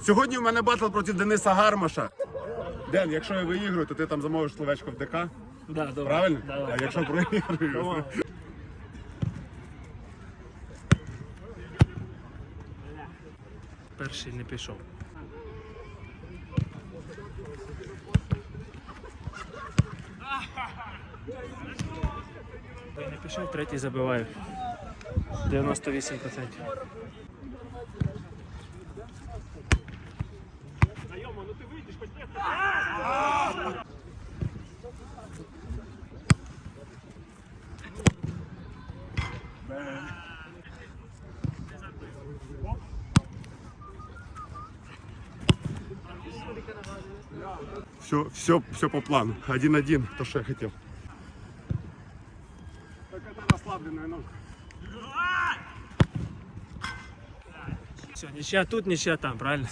Сьогодні у мене батл проти Дениса Гармаша. Ден, якщо я виіграю, то ти там замовиш словечко в ДК. Да, добре. Правильно? Давай. А якщо проіграю. Перший не пішов. Не пішов, третій забиває. 98%. Все, все, все по плану. Один-один, то, что я хотел. Так это расслабленная ножка. Все, нічия тут, нічия там, правильно?